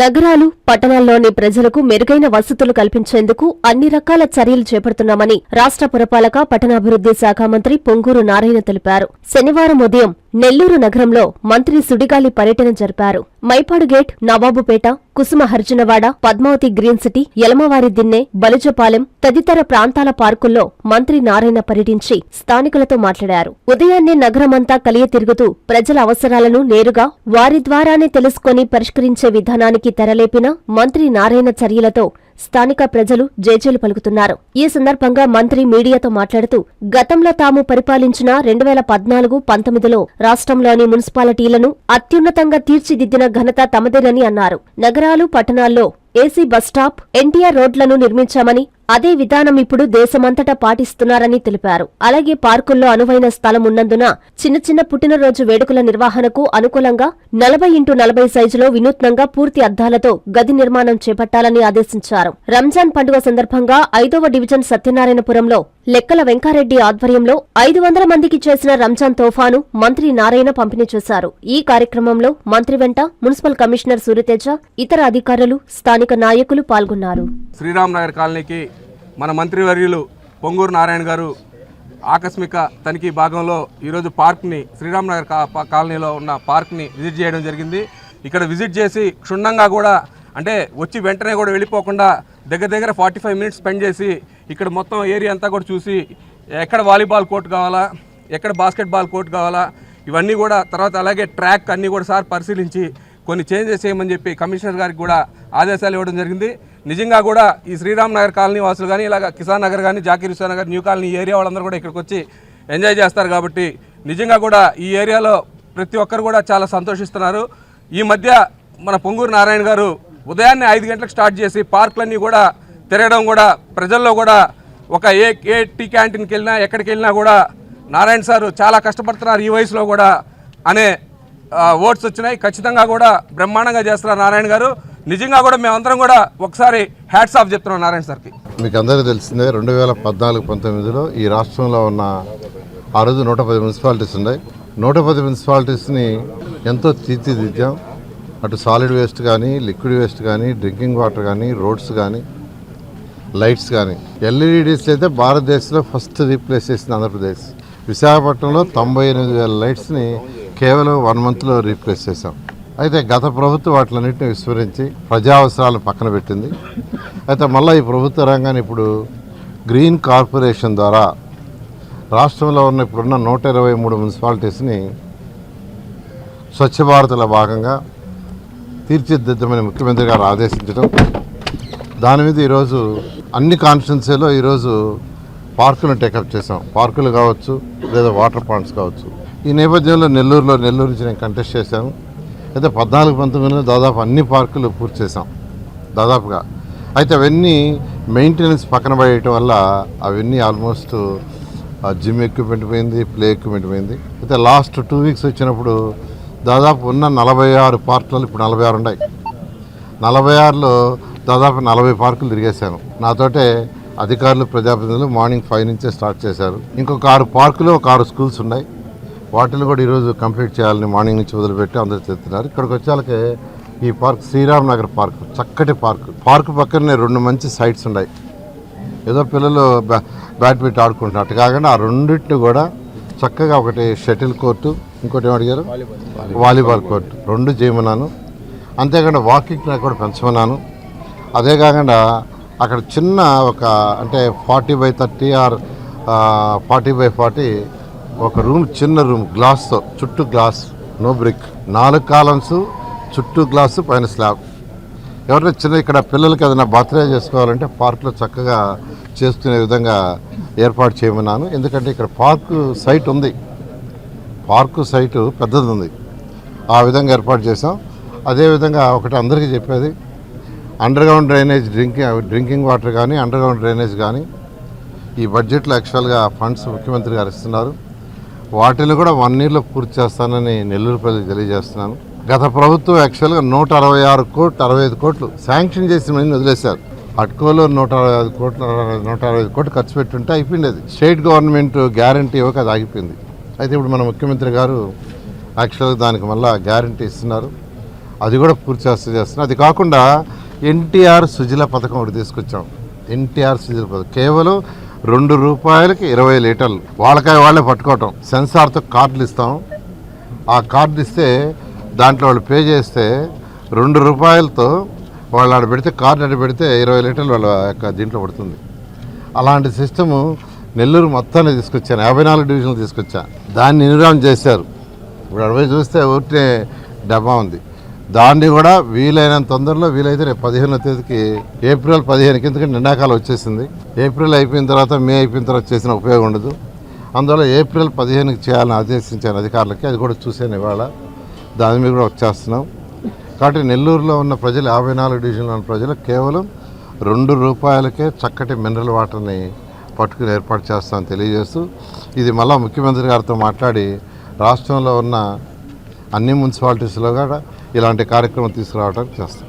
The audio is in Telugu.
నగరాలు పట్టణాల్లోని ప్రజలకు మెరుగైన వసతులు కల్పించేందుకు అన్ని రకాల చర్యలు చేపడుతున్నామని రాష్ట్ర పురపాలక పట్టణాభివృద్ధి శాఖ మంత్రి పొంగూరు నారాయణ తెలిపారు. శనివారం ఉదయం నెల్లూరు నగరంలో మంత్రి సుడిగాలి పర్యటన జరిపారు. Mypadu gate Navabupeta Kusuma Harjunavada Padmavathi green city Yalamavari Dinne Balujapalem తదితర ప్రాంతాల పార్కుల్లో మంత్రి నారాయణ పర్యటించి స్థానికులతో మాట్లాడారు. ఉదయాన్నే నగరమంతా కలియ తిరుగుతూ ప్రజల అవసరాలను నేరుగా వారి ద్వారానే తెలుసుకొని పరిష్కరించే విధానానికి తెరలేపిన మంత్రి నారాయణ చర్యలతో స్థానిక ప్రజలు జేజేలు పలుకుతున్నారు. ఈ సందర్భంగా మంత్రి మీడియాతో మాట్లాడుతూ గతంలో తాము పరిపాలించిన రెండు వేల పద్నాలుగు పంతొమ్మిదిలో రాష్ట్రంలోని మున్సిపాలిటీలను అత్యున్నతంగా తీర్చిదిద్దిన ఘనత తమదేనని అన్నారు. నగరాలు పట్టణాల్లో ఏసీ బస్టాప్ ఎన్టీఆర్ రోడ్లను నిర్మించామని అదే విధానం ఇప్పుడు దేశమంతటా పాటిస్తున్నారని తెలిపారు. అలాగే పార్కుల్లో అనువైన స్థలం ఉన్నందున చిన్న చిన్న పుట్టినరోజు వేడుకల నిర్వహణకు అనుకూలంగా నలభై ఇంటూ నలభై సైజులో వినూత్నంగా పూర్తి అద్దాలతో గది నిర్మాణం చేపట్టాలని ఆదేశించారు. రంజాన్ పండుగ సందర్భంగా ఐదవ డివిజన్ సత్యనారాయణపురంలో లెక్కల వెంకారెడ్డి ఆధ్వర్యంలో ఐదు వందల మందికి చేసిన రంజాన్ తోఫాను మంత్రి నారాయణ పంపిణీ చేశారు. ఈ కార్యక్రమంలో మంత్రి వెంట మున్సిపల్ కమిషనర్ సూర్యతేజ ఇతర అధికారులు స్థానిక నాయకులు పాల్గొన్నారు. శ్రీరామ్ నగర్ కాలనీకి మన మంత్రివర్యులు పొంగూరు నారాయణ గారు ఆకస్మిక తనిఖీ భాగంలో ఈరోజు పార్క్ని శ్రీరామ్ నగర్ కాలనీలో ఉన్న పార్క్ని విజిట్ చేయడం జరిగింది. ఇక్కడ విజిట్ చేసి క్షుణ్ణంగా కూడా అంటే వచ్చి వెంటనే కూడా వెళ్ళిపోకుండా దగ్గర దగ్గర ఫార్టీ ఫైవ్ మినిట్స్ స్పెండ్ చేసి ఇక్కడ మొత్తం ఏరియా అంతా కూడా చూసి ఎక్కడ వాలీబాల్ కోర్ట్ కావాలా ఎక్కడ బాస్కెట్బాల్ కోర్ట్ కావాలా ఇవన్నీ కూడా తర్వాత అలాగే ట్రాక్ అన్నీ కూడా సార్ పరిశీలించి కొన్ని చేంజెస్ చేయమని చెప్పి కమిషనర్ గారికి కూడా ఆదేశాలు ఇవ్వడం జరిగింది. నిజంగా కూడా ఈ శ్రీరామ్ నగర్ కాలనీ వాసులు కానీ ఇలాగ కిసాన్ నగర్ కానీ Zakir Hussain Nagar new colony area వాళ్ళందరూ కూడా ఇక్కడికి వచ్చి ఎంజాయ్ చేస్తారు కాబట్టి నిజంగా కూడా ఈ ఏరియాలో ప్రతి ఒక్కరు కూడా చాలా సంతోషిస్తున్నారు. ఈ మధ్య మన పొంగూరు నారాయణ గారు ఉదయాన్నే ఐదు గంటలకు స్టార్ట్ చేసి పార్కులన్నీ కూడా తిరగడం కూడా ప్రజల్లో కూడా ఒక ఏ ఏ టీ క్యాంటీన్కి వెళ్ళినా ఎక్కడికి వెళ్ళినా కూడా నారాయణ సారు చాలా కష్టపడుతున్నారు ఈ వయసులో కూడా అనే ఓట్స్ వచ్చినాయి. ఖచ్చితంగా కూడా బ్రహ్మాండంగా చేస్తున్నారు నారాయణ గారు. నిజంగా కూడా మేమందరం కూడా ఒకసారి హ్యాట్స్ ఆఫ్ చెప్తున్నాం నారాయణ సార్కి. మీకు అందరికీ తెలిసిందే రెండు వేల పద్నాలుగు పంతొమ్మిదిలో ఈ రాష్ట్రంలో ఉన్న ఆ రోజు నూట పది మున్సిపాలిటీస్ ఉన్నాయి. నూట పది మున్సిపాలిటీస్ని ఎంతో తీర్చిదిద్దాం. అటు సాలిడ్ వేస్ట్ కానీ లిక్విడ్ వేస్ట్ కానీ డ్రింకింగ్ వాటర్ కానీ రోడ్స్ కానీ లైట్స్ కానీ. ఎల్ఈడీస్ అయితే భారతదేశంలో ఫస్ట్ రీప్లేస్ చేసింది ఆంధ్రప్రదేశ్. విశాఖపట్నంలో తొంభై ఎనిమిది వేల లైట్స్ని కేవలం వన్ మంత్లో రీప్లేస్ చేశాం. అయితే గత ప్రభుత్వం వాటిలన్నింటినీ విస్మరించి ప్రజా అవసరాలను పక్కన పెట్టింది. అయితే మళ్ళీ ఈ ప్రభుత్వ రంగాన్ని ఇప్పుడు గ్రీన్ కార్పొరేషన్ ద్వారా రాష్ట్రంలో ఉన్న ఇప్పుడున్న నూట ఇరవై మూడు మున్సిపాలిటీస్ని స్వచ్ఛ భారత్లో భాగంగా తీర్చిదిద్దమని ముఖ్యమంత్రి గారు ఆదేశించడం. దాని మీద ఈరోజు అన్ని కాన్స్టిట్యున్సీలో ఈరోజు పార్కులను టేకప్ చేసాం పార్కులు కావచ్చు లేదా వాటర్ పాయింట్స్ కావచ్చు. ఈ నేపథ్యంలో నెల్లూరులో నెల్లూరు నుంచి నేను కంటెస్ట్ చేశాను. అయితే పద్నాలుగు పంతొమ్మిదిలో దాదాపు అన్ని పార్కులు పూర్తి చేసాం దాదాపుగా. అయితే అవన్నీ మెయింటెనెన్స్ పక్కన పడేయటం వల్ల అవన్నీ ఆల్మోస్ట్ జిమ్ ఎక్విప్మెంట్ పోయింది ప్లే ఎక్విప్మెంట్ పోయింది. అయితే లాస్ట్ టూ వీక్స్ వచ్చినప్పుడు దాదాపు ఉన్న నలభై ఆరు పార్కులలో ఇప్పుడు నలభై ఆరు ఉన్నాయి. నలభై ఆరులో దాదాపు నలభై పార్కులు తిరిగేశాను. నాతోటే అధికారులు ప్రజాప్రతినిధులు మార్నింగ్ ఫైవ్ నుంచే స్టార్ట్ చేశారు. ఇంకొక ఆరు పార్కులు ఒక ఆరు స్కూల్స్ ఉన్నాయి. వాటిని కూడా ఈరోజు కంప్లీట్ చేయాలని మార్నింగ్ నుంచి వదిలిపెట్టి అందరూ చెప్తున్నారు ఇక్కడికి వచ్చేళ్ళకే ఈ పార్క్ శ్రీరామ్ నగర్ పార్క్ చక్కటి పార్క్. పార్క్ పక్కనే రెండు మంచి సైట్స్ ఉన్నాయి. ఏదో పిల్లలు బ్యా బ్యాడ్మింటన్ ఆడుకుంటున్నారు అటు కాకుండా ఆ రెండింటిని కూడా చక్కగా ఒకటి షటిల్ కోర్టు ఇంకోటి అడిగారు? వాలీబాల్. కోర్టు. రెండు చేయమన్నాను. అంతేకాకుండా వాకింగ్ ట్రాక్ కూడా పెంచమన్నాను. అదే కాకుండా అక్కడ చిన్న ఒక అంటే forty by thirty or forty by forty ఒక రూమ్ చిన్న రూమ్ గ్లాస్తో చుట్టూ గ్లాస్ నో బ్రిక్. నాలుగు కాలమ్స్ చుట్టూ గ్లాసు పైన స్లాబ్. ఎవరైనా చిన్న ఇక్కడ పిల్లలకి ఏదైనా బర్త్డే చేసుకోవాలంటే పార్క్లో చక్కగా చేసుకునే విధంగా ఏర్పాటు చేయమన్నాను. ఎందుకంటే ఇక్కడ పార్కు సైట్ ఉంది. పార్కు సైటు పెద్దది ఉంది ఆ విధంగా ఏర్పాటు చేసాం అదేవిధంగా ఒకటి అందరికీ చెప్పేది underground drainage drinking drinking water కానీ అండర్గ్రౌండ్ డ్రైనేజ్ కానీ ఈ బడ్జెట్లో యాక్చువల్గా ఫండ్స్ ముఖ్యమంత్రి గారు ఇస్తున్నారు. వాటిని కూడా వన్ ఇయర్లో పూర్తి చేస్తానని నెల్లూరు ప్రజలకు తెలియజేస్తున్నాను. గత ప్రభుత్వం యాక్చువల్గా నూట అరవై ఆరు కోట్లు అరవై ఐదు కోట్లు శాంక్షన్ చేసిన మళ్ళీ వదిలేశారు. అట్కోలో నూట అరవై ఐదు కోట్లు నూట అరవై ఐదు కోట్లు ఖర్చు పెట్టుంటే అయిపోయింది అది స్టేట్ గవర్నమెంట్ గ్యారంటీ ఇవ్వక అది ఆగిపోయింది. అయితే ఇప్పుడు మన ముఖ్యమంత్రి గారు యాక్చువల్గా దానికి మళ్ళీ గ్యారంటీ ఇస్తున్నారు. అది కూడా పూర్తి చేస్తూ అది కాకుండా ఎన్టీఆర్ సుజల పథకం ఒకటి తీసుకొచ్చాం. ఎన్టీఆర్ సుజల పథకం. కేవలం రెండు రూపాయలకి ఇరవై లీటర్లు. వాళ్ళకాయ వాళ్ళే పట్టుకోవటం. సెన్సార్తో కార్డులు ఇస్తాం. ఆ కార్డు ఇస్తే దాంట్లో వాళ్ళు పే చేస్తే రెండు రూపాయలతో వాళ్ళు ఆడ పెడితే కార్ నడి పెడితే ఇరవై లీటర్లు వాళ్ళ యొక్క దీంట్లో పడుతుంది. అలాంటి సిస్టము నెల్లూరు మొత్తాన్ని తీసుకొచ్చాను. యాభై నాలుగు డివిజన్లు తీసుకొచ్చాను దాన్ని నిర్వహణ చేశారు. ఇప్పుడు అడవి చూస్తే ఊరికే డబ్బా ఉంది. దాన్ని కూడా వీలైనంత తొందరలో వీలైతే రేపు పదిహేనో తేదీకి ఏప్రిల్ పదిహేనుకి ఎందుకంటే ఎండాకాలం వచ్చేసింది. ఏప్రిల్ అయిపోయిన తర్వాత మే అయిపోయిన తర్వాత చేసిన ఉపయోగం ఉండదు. అందువల్ల ఏప్రిల్ పదిహేనుకి చేయాలని ఆదేశించాను అధికారులకి. అది కూడా చూశాను ఇవాళ. దాని మీద కూడా వచ్చేస్తున్నాం. కాబట్టి నెల్లూరులో ఉన్న ప్రజలు యాభై నాలుగు డివిజన్లో ఉన్న ప్రజలు కేవలం రెండు రూపాయలకే చక్కటి మినరల్ వాటర్ని పట్టుకుని ఏర్పాటు చేస్తామని తెలియజేస్తూ ఇది మళ్ళా ముఖ్యమంత్రి గారితో మాట్లాడి రాష్ట్రంలో ఉన్న అన్ని మున్సిపాలిటీస్లో కూడా ఇలాంటి కార్యక్రమం తీసుకురావడానికి చేస్తాం.